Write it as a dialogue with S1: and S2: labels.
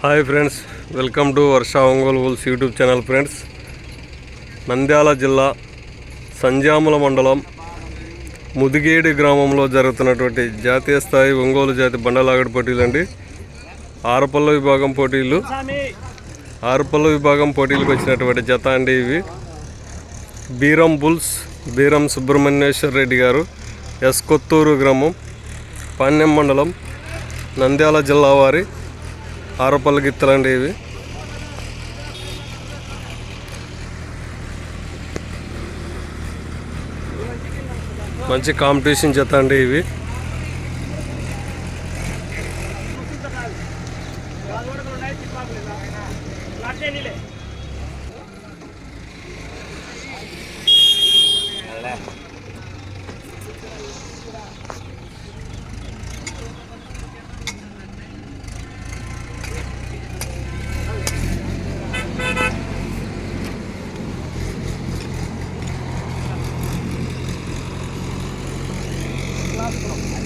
S1: Hi friends welcome to Varsha Ongole wools YouTube channel friends. Nandyal జిల్లా సంజాముల మండలం ముదిగేడి గ్రామంలో జరుగుతున్నటువంటి జాతీయ స్థాయి ఒంగోలు జాతి బండలాగడి పోటీలు అండి. ఆరుపల్ల విభాగం పోటీలు ఆరుపల్ల విభాగం పోటీలకు వచ్చినటువంటి జత అండి ఇవి. బీరం బుల్స్ బీరం సుబ్రహ్మణ్యేశ్వర రెడ్డి గారు ఎస్ కొత్తూరు గ్రామం పాణ్యం మండలం నంద్యాల జిల్లా వారి ఆరోపల్ల గిత్తలండి ఇవి. మంచి కాంపిటీషన్ జత అండి ఇవి. பார்த்துக்கணும்